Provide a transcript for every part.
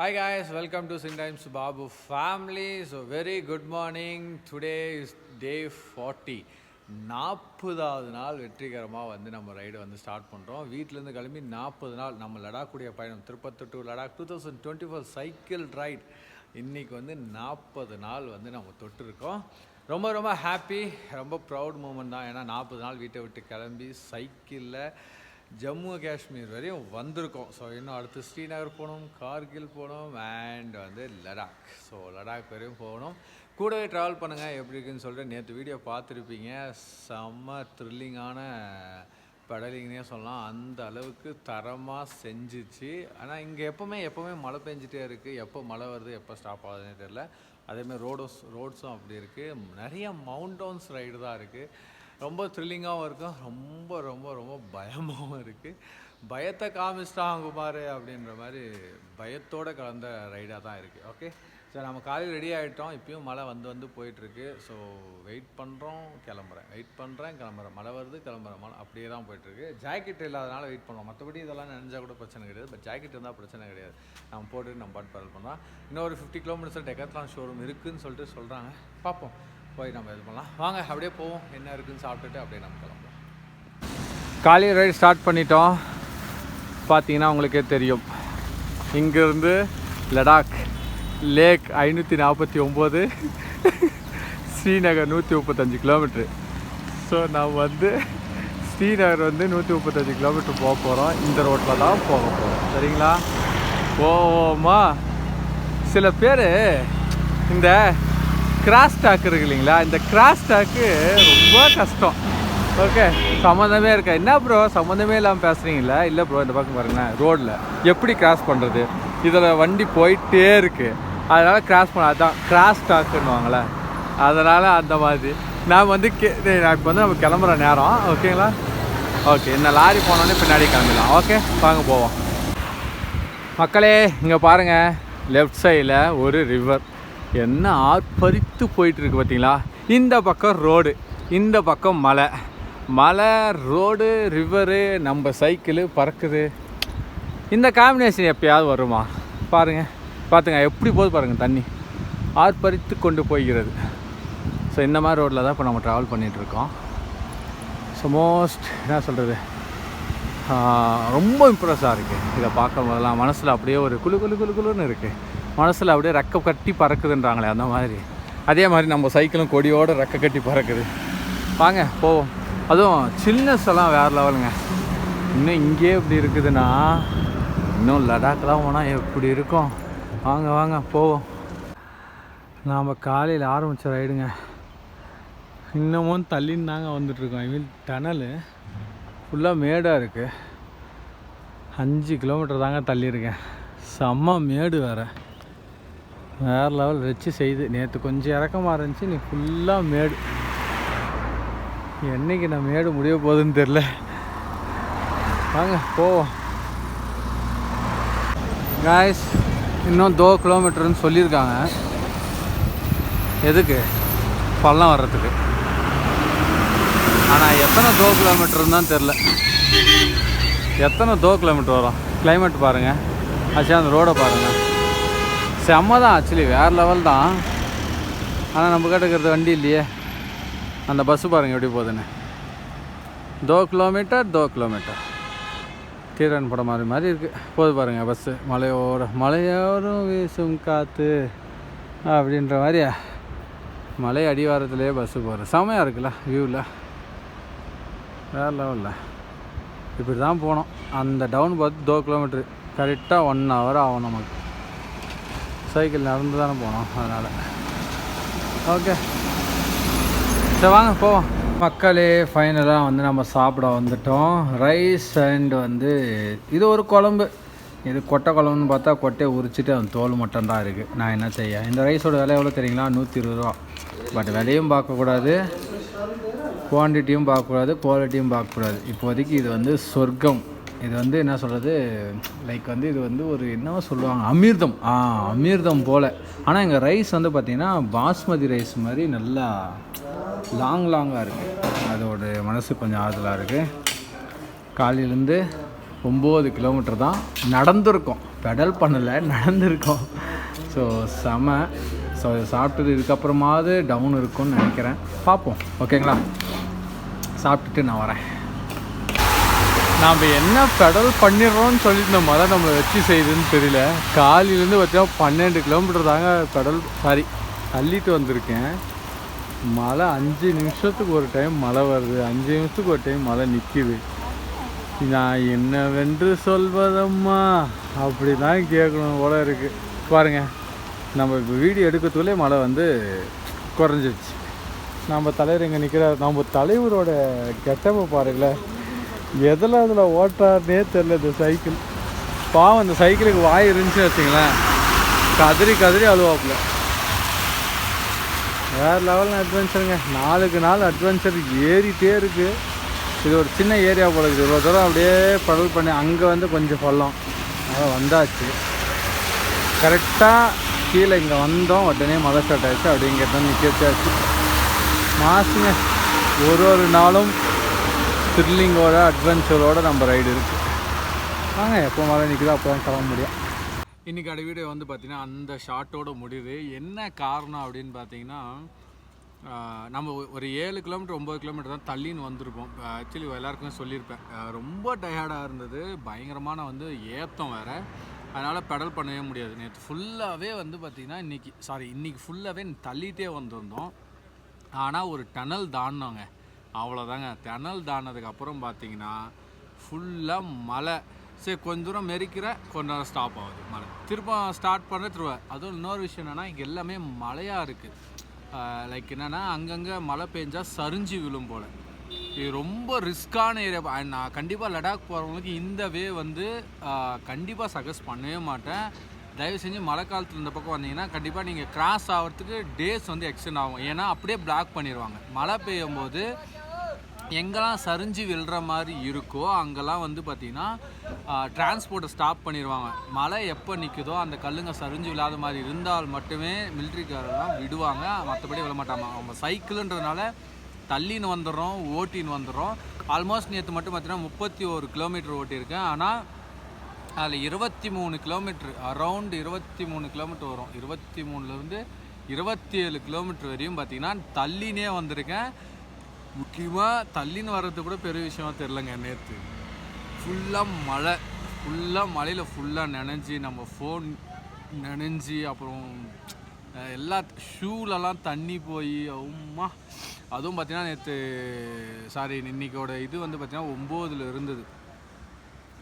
Hi guys, welcome to Sometimes Babu family. So very good morning. Today is day 40. நாற்பதாவது நாள் வெற்றிகரமாக வந்து நம்ம ரைடு வந்து ஸ்டார்ட் பண்ணுறோம் வீட்டிலேருந்து கிளம்பி நாற்பது நாள் நம்ம லடாக்குடைய பயணம் Tirupattur to Ladakh two thousand twenty four cycle ride இன்றைக்கி வந்து நாற்பது நாள் வந்து நம்ம தொட்டிருக்கோம் ரொம்ப ரொம்ப ஹாப்பி ரொம்ப ப்ரௌட் மூமெண்ட் தான் ஏன்னா நாற்பது நாள் வீட்டை விட்டு கிளம்பி சைக்கிளில் ஜம்மு காஷ்மீர் வரையும் வந்திருக்கோம். ஸோ இன்னும் அடுத்து ஸ்ரீநகர் போகணும் கார்கில் போகணும் அண்ட் வந்து லடாக். ஸோ லடாக் வரையும் போகணும். கூடவே ட்ராவல் பண்ணுங்கள் எப்படி இருக்குன்னு சொல்லிட்டு நேற்று வீடியோ பார்த்துருப்பீங்க. செம்ம த்ரில்லிங்கான பெடலிங்னே சொல்லலாம். அந்த அளவுக்கு தரமாக செஞ்சிச்சு. ஆனால் இங்கே எப்போவுமே எப்போவுமே மழை பெஞ்சிட்டே இருக்குது எப்போ மழை வருது எப்போ ஸ்டாப் ஆகுதுன்னு தெரில அதேமாதிரி ரோடும் ரோட்ஸும் அப்படி இருக்குது நிறைய மவுண்டவுன்ஸ் ரைடு தான் இருக்குது ரொம்ப த்ரில்லிங்காகவும் இருக்கும். ரொம்ப ரொம்ப ரொம்ப பயமாகவும் இருக்குது பயத்தை காமிச்சிட்டான் குமார் அப்படின்ற மாதிரி பயத்தோடு கலந்த ரைடாக தான் இருக்குது ஓகே சரி நம்ம காலையில் ரெடி ஆகிட்டோம் இப்பயும் மழை வந்து வந்து போயிட்டுருக்கு. ஸோ வெயிட் பண்ணுறோம் கிளம்புறேன். வெயிட் பண்ணுறேன் கிளம்புறேன். மழை வருது கிளம்புறேன். மழை அப்படியே தான் போயிட்டுருக்கு. ஜாக்கெட் இல்லாதனால வெயிட் பண்ணுவோம். மற்றபடி இதெல்லாம் நினைஞ்சா கூட பிரச்சனை கிடையாது. பட் ஜாக்கெட் இருந்தால் பிரச்சனை கிடையாது. நம்ம போட்டுட்டு நம்ம பாட்டு பரல் பண்ணலாம். இன்னும் ஒரு ஃபிஃப்டி கிலோமீட்டர்ஸ் டெக்கத்லான் ஷோரூம் இருக்குதுன்னு சொல்லிட்டு சொல்கிறாங்க பார்ப்போம். போய் நம்ம இது பண்ணலாம். வாங்க அப்படியே போவோம். என்ன இருக்குன்னு சாப்பிட்டுட்டு அப்படியே நம்ம கிளம்பலாம் காலையில் ரைடு ஸ்டார்ட் பண்ணிட்டோம். பார்த்தீங்கன்னா உங்களுக்கே தெரியும். இங்கேருந்து லடாக் லேக் ஐநூற்றி நாற்பத்தி ஒம்பது ஸ்ரீநகர் நூற்றி முப்பத்தஞ்சு கிலோமீட்ரு ஸோ நான் வந்து ஸ்ரீநகர் வந்து நூற்றி முப்பத்தஞ்சு கிலோமீட்டர் போக போகிறோம் இந்த ரோட்டில் தான் போக போகிறோம் சரிங்களா? ஓமா சில பேர் இந்த கிராஸ் டாக் இருக்கு இல்லைங்களா? இந்த கிராஸ் ஸ்டாக்கு ரொம்ப கஷ்டம். ஓகே சம்மந்தமே இருக்கா? என்ன ப்ரோ சம்மந்தமே இல்லாமல் பேசுகிறீங்களா இல்லை ப்ரோ இந்த பக்கம் பாருங்களேன். ரோட்டில் எப்படி கிராஸ் பண்ணுறது இதில் வண்டி போயிட்டே இருக்குது அதனால் கிராஸ் பண்ண அதுதான் கிராஸ் டாக்குன்னுவாங்களே அதனால் அந்த மாதிரி. நான் வந்து கே நான் இப்போ வந்து நம்ம கிளம்புற நேரம். ஓகேங்களா ஓகே இந்த லாரி போனோடனே பின்னாடி கிளம்பிடலாம். ஓகே வாங்க போவோம். மக்களே இங்கே பாருங்கள் லெஃப்ட் சைடில் ஒரு ரிவர் என்ன ஆர்ப்பரித்து போயிட்டு இருக்கு பார்த்தீங்களா? இந்த பக்கம் ரோடு இந்த பக்கம் மலை. மலை ரோடு ரிவரு நம்ம சைக்கிளு பறக்குது. இந்த காம்பினேஷன் எப்பயாவது வருமா? பாருங்கள் பார்த்துங்க எப்படி போகுது பாருங்கள் தண்ணி. ஆர்ப்பரித்து கொண்டு போய்கிறது. ஸோ இந்த மாதிரி ரோட்டில் தான் இப்போ நம்ம ட்ராவல் பண்ணிகிட்ருக்கோம் ஸோ மோஸ்ட் என்ன சொல்கிறது ரொம்ப இம்ப்ரெஸ்ஸாக இருக்குது இதை பார்க்கும் போதெல்லாம் மனசில் அப்படியே ஒரு குழு குழு குழு குழுன்னு இருக்குது மனசில் அப்படியே ரெக்க கட்டி பறக்குதுன்றாங்களே அந்த மாதிரி. அதே மாதிரி நம்ம சைக்கிளும் கொடியோடு ரெக்க கட்டி பறக்குது. வாங்க போவோம். அதுவும் சில்னஸ் எல்லாம் வேறு லெவலுங்க இன்னும் இங்கேயே இப்படி இருக்குதுன்னா இன்னும் லடாக்லாம் போனால் எப்படி இருக்கும்? வாங்க வாங்க போவோம். நாம் காலையில் ஆரம்பித்த ரைடுங்க இன்னமும் தள்ளின்னு தாங்க வந்துட்டுருக்கோம் ஐ மீன் டனலு ஃபுல்லாக மேடாக இருக்குது அஞ்சு கிலோமீட்டர் தாங்க தள்ளியிருக்கேன். செம்ம மேடு வேறு. வேறு லெவல் வச்சு செய்யுது நேற்று கொஞ்சம் இறக்கமாக இருந்துச்சு நீ ஃபுல்லாக மேடு. என்றைக்கு நான் மேடு முடிய போகுதுன்னு தெரில வாங்க போவோம். காய்ஸ் இன்னும் தோ கிலோமீட்டர்னு சொல்லியிருக்காங்க. எதுக்கு? பள்ளம் வர்றதுக்கு. ஆனால் எத்தனை தோ கிலோமீட்டர்னு தான் தெரில எத்தனை தோ கிலோமீட்டர் வரும்? கிளைமேட் பாருங்கள் ஆச்சு அந்த ரோடை பாருங்கள் செம்ம தான் ஆக்சுவலி வேறு லெவல் தான். ஆனால் நம்ம கேட்டுக்கிறது வண்டி இல்லையே. அந்த பஸ்ஸு பாருங்கள் எப்படி போகுதுன்னு. தோ கிலோமீட்டர் தோ கிலோமீட்டர் தீரன் படம் மாதிரி மாதிரி இருக்குது போது பாருங்கள் பஸ்ஸு மலையோர மலையோரம் வீசும் காற்று அப்படின்ற மாதிரி மலை அடிவாரத்துலேயே பஸ்ஸு போகிற செமையாக இருக்குல்ல வியூவில் வேறு லெவலில் இப்படி தான் போனோம். அந்த டவுன் பார்த்து தோ கிலோமீட்ரு கரெக்டாக ஒன் ஹவர் ஆகும் நமக்கு. சைக்கிள் நடந்து தானே போனோம் அதனால். ஓகே சரி வாங்க போவோம். மக்களே ஃபைனலாக வந்து நம்ம சாப்பிட வந்துட்டோம். ரைஸ் அண்ட் வந்து இது ஒரு குழம்பு. இது கொட்டை குழம்புன்னு பார்த்தா கொட்டையை உரிச்சிட்டு அந்த தோல் மட்டும் தான் இருக்குது நான் என்ன செய்ய? இந்த ரைஸோட விலை எவ்வளோ தெரியுங்களா? நூற்றி இருபது ரூபா. பட் விலையும் பார்க்கக்கூடாது. குவான்டிட்டியும் பார்க்கக்கூடாது. குவாலிட்டியும் பார்க்கக்கூடாது. இப்போதைக்கு இது வந்து சொர்க்கம். இது வந்து என்ன சொல்கிறது லைக் வந்து இது வந்து ஒரு என்னவோ சொல்லுவாங்க அமிர்தம். ஆ அமிர்தம் போல். ஆனால் எங்கள் ரைஸ் வந்து பார்த்திங்கன்னா பாஸ்மதி ரைஸ் மாதிரி நல்லா லாங் லாங்காக இருக்குது அதோட மனசு கொஞ்சம் ஆறுதலாக இருக்குது காலையிலேருந்து ஒம்பது கிலோமீட்டர் தான் நடந்திருக்கோம். பெடல் பண்ணலை நடந்திருக்கோம். ஸோ செம. ஸோ சாப்பிட்டது இதுக்கப்புறமாவது டவுன் இருக்கும்னு நினைக்கிறேன். பார்ப்போம். ஓகேங்களா சாப்பிட்டுட்டு நான் வரேன். நாம் என்ன பெடல் பண்ணிடுறோம்னு சொல்லிட்டு இந்த மழை நம்மளை வச்சு செய்யுதுன்னு தெரியல. காலையிலேருந்து பார்த்தீங்கன்னா பன்னெண்டு கிலோமீட்டர் தாங்க பெடல் சாரி தள்ளிட்டு வந்திருக்கேன். மழை அஞ்சு நிமிஷத்துக்கு ஒரு டைம் மழை வருது. அஞ்சு நிமிஷத்துக்கு ஒரு டைம் மழை நிற்கிது நான் என்னவென்று சொல்வதம்மா? அப்படி தான் கேட்கணும் போல இருக்குது பாருங்கள் நம்ம இப்போ வீடியோ எடுக்கிறதுக்குள்ளே மழை வந்து குறைஞ்சிருச்சு. நம்ம தலைவர் இங்கே நிற்கிறார் நம்ம தலைவரோட கெட்டப்பை பாருங்களேன். எதில் அதில் ஓட்டாருனே தெரில இந்த சைக்கிள் பாவம் இந்த சைக்கிளுக்கு வாய் இருந்துச்சுன்னு வச்சுங்களேன் கதறி கதறி அழுவாப்புல. வேறு லெவலில் அட்வென்ச்சருங்க நாளுக்கு நாள் அட்வென்ச்சர் ஏறிட்டே இருக்குது இது ஒரு சின்ன ஏரியா போல இருக்குது. இவ்வளோ தூரம் அப்படியே படல் பண்ணி அங்கே வந்து கொஞ்சம் பள்ளம். அதான் வந்தாச்சு. கரெக்டாக கீழே இங்கே வந்தோம். உடனே மழை ஸ்டார்ட் ஆயிடுச்சு. அப்படிங்கிறத இங்கே நிற்க வச்சாச்சு. மாசுங்க. ஒரு ஒரு நாளும் த்ரில்லிங்கோட அட்வென்ச்சரோட நம்ம ரைடு இருக்குது வாங்க எப்போ மழை நிற்குதோ அப்போ தான் கிளம்ப முடியும். இன்றைக்கான வீடியோ வந்து பார்த்திங்கன்னா அந்த ஷார்ட்டோட முடிவு என்ன காரணம் அப்படின்னு பார்த்தீங்கன்னா நம்ம ஒரு ஏழு கிலோமீட்டர் ஒம்பது கிலோமீட்டர் தான் தள்ளின்னு வந்திருப்போம். ஆக்சுவலி எல்லாருக்குமே சொல்லியிருப்பேன். ரொம்ப டயர்டாக இருந்தது. பயங்கரமான வந்து ஏத்தம் வேறு. அதனால் பெடல் பண்ணவே முடியாது. நேற்று ஃபுல்லாகவே வந்து பார்த்திங்கன்னா இன்றைக்கி சாரி இன்றைக்கி ஃபுல்லாகவே தள்ளிகிட்டே வந்திருந்தோம். ஆனால் ஒரு டனல் தாண்டினோங்க. அவ்வளோதாங்க டனல் தானதுக்கப்புறம் அப்புறம் பார்த்தீங்கன்னா ஃபுல்லாக மழை. சரி கொஞ்ச தூரம் மெரிக்கிற கொஞ்ச நேரம் ஸ்டாப் ஆகுது. மழை. திரும்ப ஸ்டார்ட் பண்ண திரும்ப அதுவும் இன்னொரு விஷயம் என்னென்னா இங்கே எல்லாமே மழையாக இருக்குது லைக் என்னென்னா அங்கங்கே மழை பெஞ்சால் சரிஞ்சு விழும் போல். இது ரொம்ப ரிஸ்க்கான ஏரியா நான் கண்டிப்பாக லடாக் போகிறவங்களுக்கு இந்த வே வந்து கண்டிப்பாக சஜஸ்ட் பண்ணவே மாட்டேன். தயவு செஞ்சு மழை காலத்தில் இந்த பக்கம் வந்தீங்கன்னா கண்டிப்பாக நீங்கள் கிராஸ் ஆகிறதுக்கு டேஸ் வந்து எக்ஸ்டெண்ட் ஆகும். ஏன்னா அப்படியே பிளாக் பண்ணிடுவாங்க மழை பெய்யும் போது எங்கெல்லாம் சரிஞ்சு விழுற மாதிரி இருக்கோ அங்கெல்லாம் வந்து பார்த்திங்கன்னா டிரான்ஸ்போர்ட்டை ஸ்டாப் பண்ணிடுவாங்க மழை எப்போ நிற்குதோ அந்த கல்லுங்க சரிஞ்சு விழாத மாதிரி இருந்தால் மட்டுமே மிலிட்ரிக்காரெல்லாம் விடுவாங்க. மற்றபடி விழ மாட்டாங்க அவங்க சைக்கிளுன்றதுனால தள்ளின்னு வந்துடுறோம் ஓட்டின்னு வந்துடுறோம். ஆல்மோஸ்ட் நேற்று மட்டும் பார்த்தீங்கன்னா முப்பத்தி ஒரு கிலோமீட்டர் ஓட்டியிருக்கேன். ஆனால் அதில் இருபத்தி மூணு கிலோமீட்ரு அரவுண்ட் இருபத்தி மூணு கிலோமீட்டர் வரும். இருபத்தி மூணுலேருந்து இருபத்தி ஏழு கிலோமீட்டர் வரையும் பார்த்தீங்கன்னா தள்ளினே வந்திருக்கேன். முக்கியமாக தள்ளின்னு வர்றது கூட பெரிய விஷயமா தெரிலங்க நேற்று ஃபுல்லாக மழை. ஃபுல்லாக மழையில் ஃபுல்லாக நனைஞ்சி நம்ம ஃபோன் நனைஞ்சி அப்புறம் எல்லா ஷூலெல்லாம் தண்ணி போய் அம்மா அதுவும் பார்த்தீங்கன்னா நேற்று சாரி இன்னைக்கோட இது வந்து பார்த்தீங்கன்னா ஒம்போதில் இருந்தது.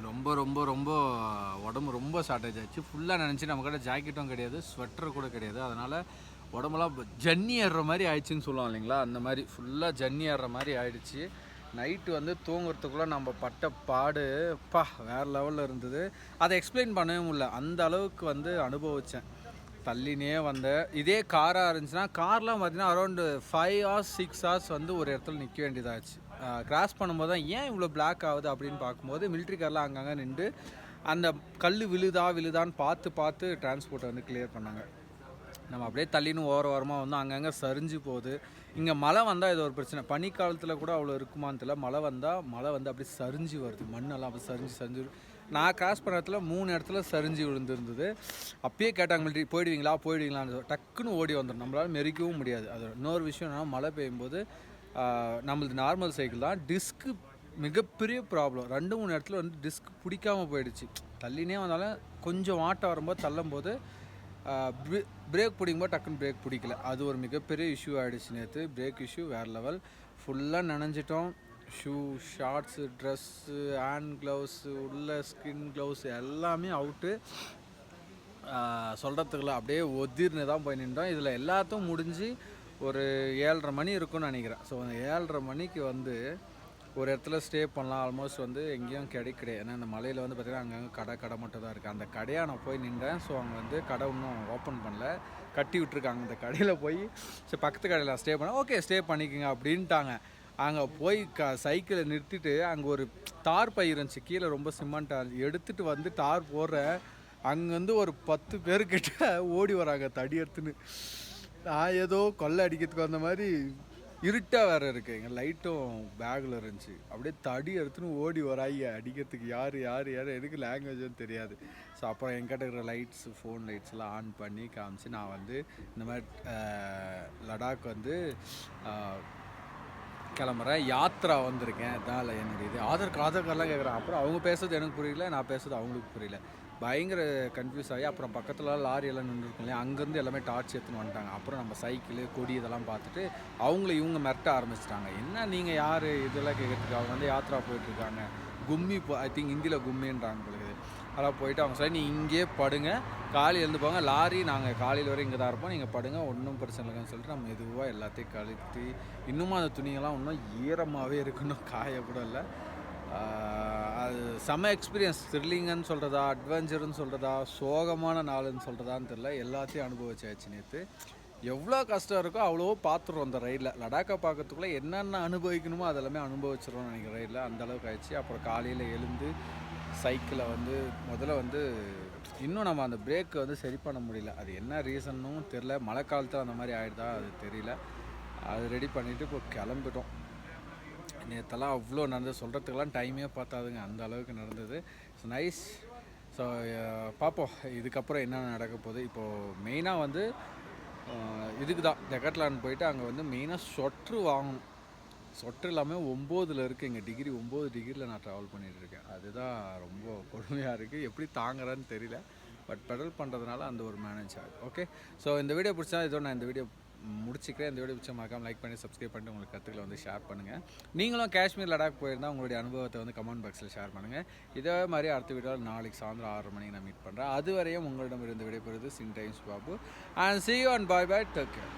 ரொம்ப ரொம்ப ரொம்ப உடம்பு ரொம்ப ஷார்ட்டேஜ் ஆச்சு. ஃபுல்லாக நினச்சி நம்ம கிட்ட ஜாக்கெட்டும் கிடையாது ஸ்வெட்டர் கூட கிடையாது. அதனால் உடம்பெல்லாம் ஜன்னி ஏறுற மாதிரி ஆயிடுச்சுன்னு சொல்லுவோம் இல்லைங்களா? அந்த மாதிரி ஃபுல்லாக ஜன்னி ஏறுற மாதிரி ஆயிடுச்சு. நைட்டு வந்து தூங்குறதுக்குள்ளே நம்ம பட்ட பாடு பா வேறு லெவலில் இருந்தது. அதை எக்ஸ்பிளைன் பண்ணவே முடியல. அந்த அளவுக்கு வந்து அனுபவித்தேன் தள்ளினே வந்தேன். இதே காராக இருந்துச்சுன்னா கார்லாம் பார்த்தீங்கன்னா around five hours six hours வந்து ஒரு இடத்துல நிற்க வேண்டியதாச்சு. கிராஸ் பண்ணும்போது தான் ஏன் இவ்வளோ பிளாக் ஆகுது அப்படின்னு பார்க்கும்போது மிலிட்ரி கார்லாம் அங்கங்கே நின்று அந்த கல் விழுதா விழுதான்னு பார்த்து பார்த்து டிரான்ஸ்போர்ட்டை வந்து கிளியர் பண்ணாங்க. நம்ம அப்படியே தள்ளின்னு ஓர ஓரமாக வந்து அங்கங்கே சரிஞ்சு போகுது. இங்கே மழை வந்தால் இது ஒரு பிரச்சனை. பனிக்காலத்தில் கூட அவ்வளோ இருக்குமான்னு தெரியல. மழை வந்தால் மழை வந்து அப்படியே சரிஞ்சு வருது. மண்ணெல்லாம் அப்படியே சரிஞ்சு சரிஞ்சு நான் கிராஸ் பண்ண இடத்துல மூணு இடத்துல சரிஞ்சு விழுந்துருந்தது. அப்பயே கேட்டாங்க மிலிட்ரி போயிடுவீங்களா? போயிடுவீங்களான்னு டக்குன்னு ஓடி வந்துடும் நம்மளால் மெரிக்கவும் முடியாது. அது இன்னொரு விஷயம் என்னன்னா மழை பெய்யும்போது நம்மளது நார்மல் சைக்கிள் தான். டிஸ்க்கு மிகப்பெரிய ப்ராப்ளம் ரெண்டு மூணு இடத்துல வந்து டிஸ்க் பிடிக்காமல் போயிடுச்சு. தள்ளினே வந்தாலும் கொஞ்சம் வாட்டம் வரும்போது தள்ளும்போது பிரேக் பிடிக்கும்போது டக்குன்னு பிரேக் பிடிக்கல. அது ஒரு மிகப்பெரிய இஷ்யூ ஆகிடுச்சு நேற்று பிரேக் இஷ்யூ வேறு லெவல் ஃபுல்லாக நனைஞ்சிட்டோம். Shoe shorts dress hand gloves உள்ள ஸ்கின் க்ளவுஸ் எல்லாமே அவுட்டு சொல்கிறதுக்குள்ள அப்படியே ஒதிர்னு தான் போய் நின்றோம். இதில் எல்லாத்தையும் முடிஞ்சு ஒரு ஏழரை மணி இருக்கும்னு நினைக்கிறேன். ஸோ அந்த ஏழரை மணிக்கு வந்து ஒரு இடத்துல ஸ்டே பண்ணலாம். ஆல்மோஸ்ட் வந்து எங்கேயும் கிடைக்கல. ஏன்னா இந்த மலையில் வந்து பார்த்திங்கன்னா அங்கங்கே கடை கடை மட்டும் தான் இருக்குது அந்த கடையாக நான் போய் நின்றேன். ஸோ அங்கே வந்து கடை இன்னும் ஓப்பன் பண்ணல. கட்டி விட்ருக்காங்க அந்த கடையில் போய் சரி பக்கத்து கடையில் ஸ்டே பண்ண ஓகே ஸ்டே பண்ணிக்கோங்க அப்படின்ட்டாங்க. அங்கே போய் க சைக்கிளை நிறுத்திட்டு அங்கே ஒரு தார் பை இருந்துச்சு. கீழே ரொம்ப சிமெண்ட்டாக எடுத்துகிட்டு வந்து தார் போடுறேன் அங்கேருந்து ஒரு பத்து பேர்கிட்ட ஓடி வராங்க. தடி எடுத்துன்னு நான் ஏதோ கொள்ளை அடிக்கிறதுக்கு வந்த மாதிரி இருட்டாக வேறு இருக்குது எங்கள் லைட்டும் பேக்கில் இருந்துச்சு. அப்படியே தடி எடுத்துன்னு ஓடி வராங்க அடிக்கிறதுக்கு யார் யார் யார்? எனக்கு லாங்குவேஜும் தெரியாது. ஸோ அப்புறம் என்கிட்ட இருக்கிற லைட்ஸ் ஃபோன் லைட்ஸ்லாம் ஆன் பண்ணி காமிச்சு நான் வந்து இந்த மாதிரி லடாக் வந்து கிளம்புறேன். யாத்ரா வந்திருக்கேன். அதான் என்னுடைய இது ஆதார் கார்டு ஆதார் கார்டெலாம் கேட்குறேன் அப்புறம் அவங்க பேசுறது எனக்கு புரியல நான் பேசுறது அவங்களுக்கு புரியல. பயங்கர கன்ஃபியூஸ் ஆகி அப்புறம் பக்கத்தில் லாரி எல்லாம் நின்றுருக்கும் இல்லையா? அங்கேருந்து எல்லாமே டார்ச் எடுத்துன்னு வந்துட்டாங்க. அப்புறம் நம்ம சைக்கிள் கொடி இதெல்லாம் பார்த்துட்டு அவங்கள இவங்க மிரட்ட ஆரம்பிச்சிட்டாங்க. என்ன நீங்கள் யார்? இதெல்லாம் கேட்கறதுக்கு அவங்க வந்து யாத்ரா போயிட்டுருக்காங்க. கும்மி போ ஐ திங்க் ஹிந்தியில் கும்மின்றாங்க பொழுது அதெல்லாம் போயிட்டு அவங்க சார் நீ இங்கேயே படுங்க. காலையில் எழுந்து போங்க. லாரி நாங்கள் காலையில் வரை இங்கே தான் இருப்போம். நீங்கள் படுங்க. ஒன்றும் பிரச்சனை இல்லைன்னு சொல்லிட்டு நம்ம மெதுவாக எல்லாத்தையும் கழுத்தி இன்னுமா அந்த துணியெல்லாம் இன்னும் ஈரமாகவே இருக்கணும். காய கூட இல்லை. அது செம எக்ஸ்பீரியன்ஸ் த்ரில்லிங்கன்னு சொல்கிறதா அட்வென்ச்சர்னு சொல்கிறதா சோகமான நாளுன்னு சொல்கிறதான்னு தெரில எல்லாத்தையும் அனுபவிச்சாச்சு நேற்று எவ்வளோ கஷ்டம் இருக்கோ அவ்வளோ பார்த்துருவோம் அந்த ரயிலில். லடாக்கை பார்க்கறதுக்குள்ளே என்னென்ன அனுபவிக்கணுமோ அதெல்லாமே அனுபவிச்சிடும் நினைக்கிறேன் ரயிலில். அந்த அளவுக்கு ஆயிடுச்சு. அப்புறம் காலையில் எழுந்து சைக்கிளை வந்து முதல்ல வந்து இன்னும் நம்ம அந்த பிரேக்கை வந்து சரி பண்ண முடியல. அது என்ன ரீசன்னும் தெரில மழை காலத்தில் அந்த மாதிரி ஆகிடுதா அது தெரியல. அது ரெடி பண்ணிவிட்டு இப்போ கிளம்பிட்டோம். நேற்றெல்லாம் அவ்வளோ நடந்தது. சொல்கிறதுக்கெல்லாம் டைமே பார்த்தாதுங்க. அந்த அளவுக்கு நடந்தது. ஸோ நைஸ் ஸோ பார்ப்போம். இதுக்கப்புறம் என்னென்ன நடக்க போகுது. இப்போது மெயினாக வந்து இதுக்கு தான். டெக்கட்லான் போயிட்டு அங்கே வந்து மெயினாக சொட்ரு வாங்கணும். சொட்ரு இல்லாமல் ஒம்போதில் இருக்குது எங்கள் டிகிரி ஒம்பது டிகிரியில் நான் ட்ராவல் பண்ணிகிட்டு இருக்கேன். அதுதான் ரொம்ப கொடுமையாக இருக்குது எப்படி தாங்குறேன்னு தெரியல. பட் பெடல் பண்ணுறதுனால அந்த ஒரு மேனேஜ் ஆகுது. ஓகே ஸோ இந்த வீடியோ பிடிச்சா இதோ நான் இந்த வீடியோ முடிச்சுக்கிறேன். இந்த வீடியோ பிடிச்ச மறக்காம லைக் பண்ணி சப்ஸ்கிரைப் பண்ணிட்டு உங்களுக்கு கருத்துக்களை வந்து ஷேர் பண்ணுங்கள் நீங்களும் காஷ்மீர் லடாக் போயிருந்தால் உங்களுடைய அனுபவத்தை வந்து கமெண்ட் பாக்ஸில் ஷேர் பண்ணுங்கள் இதே மாதிரி அடுத்த வீடியோவில் நாளைக்கு சாயந்தரம் ஆறு மணிக்கு நான் மீட் பண்ணுறேன் அது வரையும் உங்களிடம் இருந்து விடைபெறுவது cine times Babu. And see you and bye bye take care